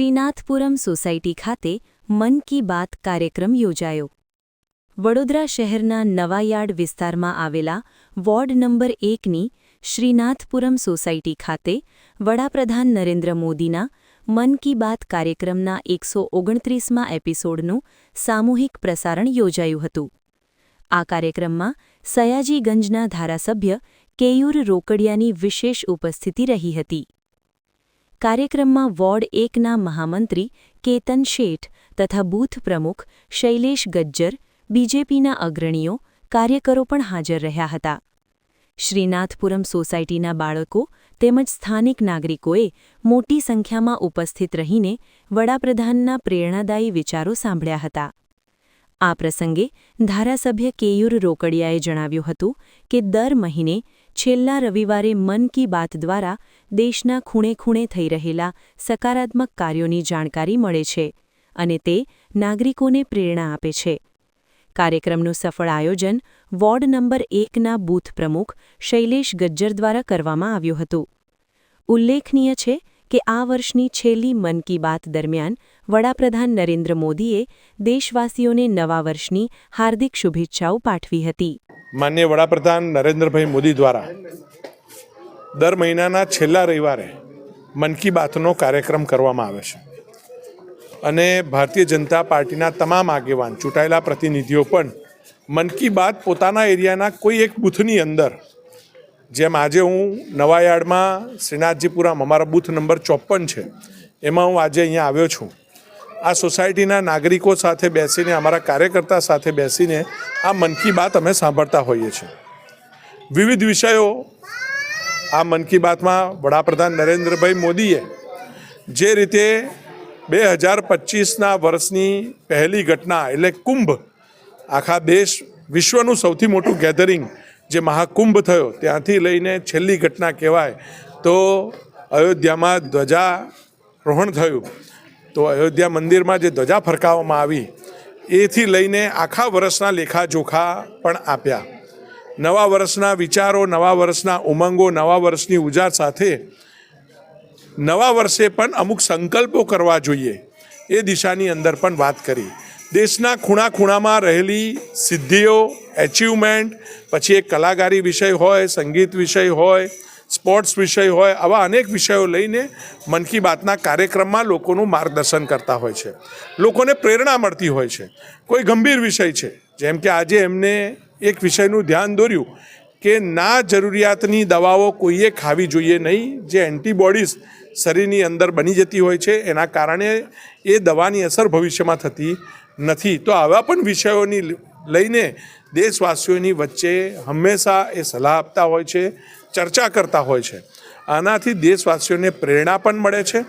શ્રીનાથપુરમ society ખાતે મન કી બાત કાર્યક્રમ યોજાયો. વડોદરા શહેરના નવાયાર્ડ વિસ્તારમાં આવેલા વોર્ડ નંબર એકની શ્રીનાથપુરમ સોસાયટી ખાતે વડાપ્રધાન નરેન્દ્ર મોદીના મન કી બાત કાર્યક્રમના એકસો ઓગણત્રીસમાં એપિસોડનું સામૂહિક પ્રસારણ યોજાયું હતું. આ કાર્યક્રમમાં સયાજીગંજના ધારાસભ્ય કેયુર રોકડિયાની વિશેષ ઉપસ્થિતિ રહી હતી. કાર્યક્રમમાં વોર્ડ એકના મહામંત્રી કેતન શેઠ તથા બૂથ પ્રમુખ શૈલેષ ગજ્જર, બીજેપીના અગ્રણીઓ, કાર્યકરો પણ હાજર રહ્યા હતા. શ્રીનાથપુરમ સોસાયટીના બાળકો તેમજ સ્થાનિક નાગરિકોએ મોટી સંખ્યામાં ઉપસ્થિત રહીને વડાપ્રધાનના પ્રેરણાદાયી વિચારો સાંભળ્યા હતા. આ પ્રસંગે ધારાસભ્ય કેયુર રોકડિયાએ જણાવ્યું હતું કે દર મહિને છેલ્લા રવિવારે મન કી બાત દ્વારા દેશના ખૂણે ખૂણે થઈ રહેલા સકારાત્મક કાર્યોની જાણકારી મળે છે અને તે નાગરિકોને પ્રેરણા આપે છે. કાર્યક્રમનું સફળ આયોજન વોર્ડ નંબર એકના બૂથ પ્રમુખ શૈલેષ ગજ્જર દ્વારા કરવામાં આવ્યું હતું. ઉલ્લેખનીય છે કે આ વર્ષની છેલ્લી મન કી બાત દરમિયાન વડાપ્રધાન નરેન્દ્ર મોદીએ દેશવાસીઓને નવા વર્ષની હાર્દિક શુભેચ્છાઓ પાઠવી હતી. માન્ય વડાપ્રધાન નરેન્દ્રભાઈ મોદી દ્વારા દર મહિનાના છેલ્લા રવિવારે મન કી બાતનો કાર્યક્રમ કરવામાં આવે છે. અને ભારતીય જનતા પાર્ટીના તમામ આગેવાન, ચૂંટાયેલા પ્રતિનિધિઓ પણ મન કી બાત પોતાના એરિયાના કોઈ એક બૂથની અંદર, જેમ આજે હું નવાયાર્ડમાં શ્રીનાથજીપુરામ, અમારા બૂથ નંબર ચોપન છે, એમાં હું આજે અહીંયા આવ્યો છું. આ સોસાયટીના નાગરિકો સાથે બેસીને, અમારા કાર્યકર્તા સાથે બેસીને આ મન કી બાત અમે સાંભળતા હોઈએ છીએ. વિવિધ વિષયો આ મન કી બાતમાં વડાપ્રધાન નરેન્દ્રભાઈ મોદીએ જે રીતે બે હજાર પચીસના વર્ષની પહેલી ઘટના, એટલે કુંભ, આખા દેશ, વિશ્વનું સૌથી મોટું ગેધરિંગ જે મહાકુંભ થયો, ત્યાંથી લઈને છેલ્લી ઘટના કહેવાય, તો અયોધ્યામાં ધ્વજારોહણ થયું. તો અયોધ્યા મંદિરમાં જે ધ્વજા ફરકાવવામાં આવી, એથી લઈને આખા વર્ષના લેખાજોખા પણ આપ્યા. નવા વર્ષના વિચારો, નવા વર્ષના ઉમંગો, નવા વર્ષની ઉજાર સાથે નવા વર્ષે પણ અમુક સંકલ્પો કરવા જોઈએ. એ દિશાની અંદર પણ વાત કરી. દેશના ખૂણા ખૂણામાં રહેલી સિદ્ધિઓ એચિવમેન્ટ પછી એક કલાકારી વિષય હોય, સંગીત વિષય હોય સ્પોર્ટ્સ વિષય હોય, આવા અનેક વિષયો લઈને મન કી બાતના કાર્યક્રમમાં લોકોનું માર્ગદર્શન કરતા હોય છે. લોકોને પ્રેરણા મળતી હોય છે. કોઈ ગંભીર વિષય છે. જેમ કે આજે એમને એક વિષયનું ધ્યાન દોર્યું કે ના જરૂરિયાતની દવાઓ કોઈએ ખાવી જોઈએ નહીં, જે એન્ટીબોડીઝ શરીરની અંદર બની જતી હોય છે, એના કારણે એ દવાની અસર ભવિષ્યમાં થતી નથી. તો આવા પણ વિષયોની લઈને દેશવાસીઓની વચ્ચે હંમેશા એ સલાહ આપતા હોય છે, ચર્ચા કરતા હોય છે. આનાથી દેશવાસીઓને પ્રેરણા પણ મળે છે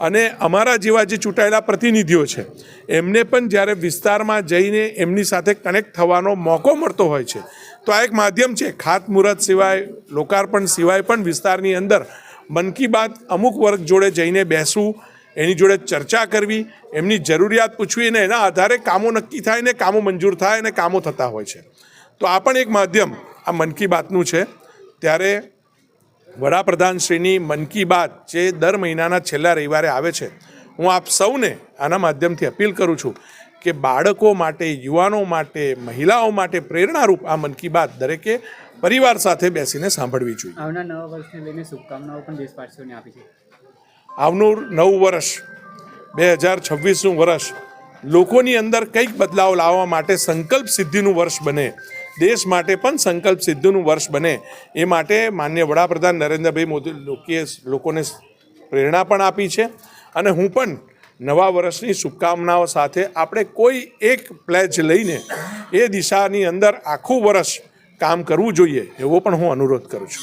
અને અમારા જેવા જે ચૂંટાયેલા પ્રતિનિધિઓ છે, એમને પણ જ્યારે વિસ્તારમાં જઈને એમની સાથે કનેક્ટ થવાનો મોકો મળતો હોય છે, તો આ એક માધ્યમ છે. ખાતમુહૂર્ત સિવાય, લોકાર્પણ સિવાય પણ વિસ્તારની અંદર મન કી બાત અમુક વર્ગ જોડે જઈને બેસવું એની જોડે ચર્ચા કરવી, એમની જરૂરિયાત પૂછવી અને એના આધારે કામો નક્કી થાય ને કામો મંજૂર થાય અને કામો થતા હોય છે. તો આ પણ એક માધ્યમ આ મન કી બાતનું છે. ત્યારે વડાપ્રધાનશ્રીની મન કી બાત જે દર મહિનાના છેલ્લા રવિવારે આવે છે, હું આપ સૌને આના માધ્યમથી અપીલ કરું છું કે બાળકો માટે, યુવાનો માટે, મહિલાઓ માટે પ્રેરણારૂપ આ મન કી બાત દરેકે પરિવાર સાથે બેસીને સાંભળવી જોઈએ. આવના નવા વર્ષને લઈને શુભકામનાઓ પણ દેશવાસીઓને આપી છે. આવનું નવું વર્ષ, બે હજાર છવ્વીસનું વર્ષ, લોકોની અંદર કંઈક બદલાવ લાવવા માટે સંકલ્પ સિદ્ધિનું વર્ષ બને, દેશ માટે પણ સંકલ્પ સિદ્ધિનું વર્ષ બને, એ માટે માન્ય વડાપ્રધાન નરેન્દ્રભાઈ મોદી લોકોએ લોકોને પ્રેરણા પણ આપી છે. અને હું પણ નવા વર્ષની શુભકામનાઓ સાથે આપણે કોઈ એક પ્લેજ લઈને એ દિશાની અંદર આખું વર્ષ કામ કરવું જોઈએ એવો પણ હું અનુરોધ કરું છું.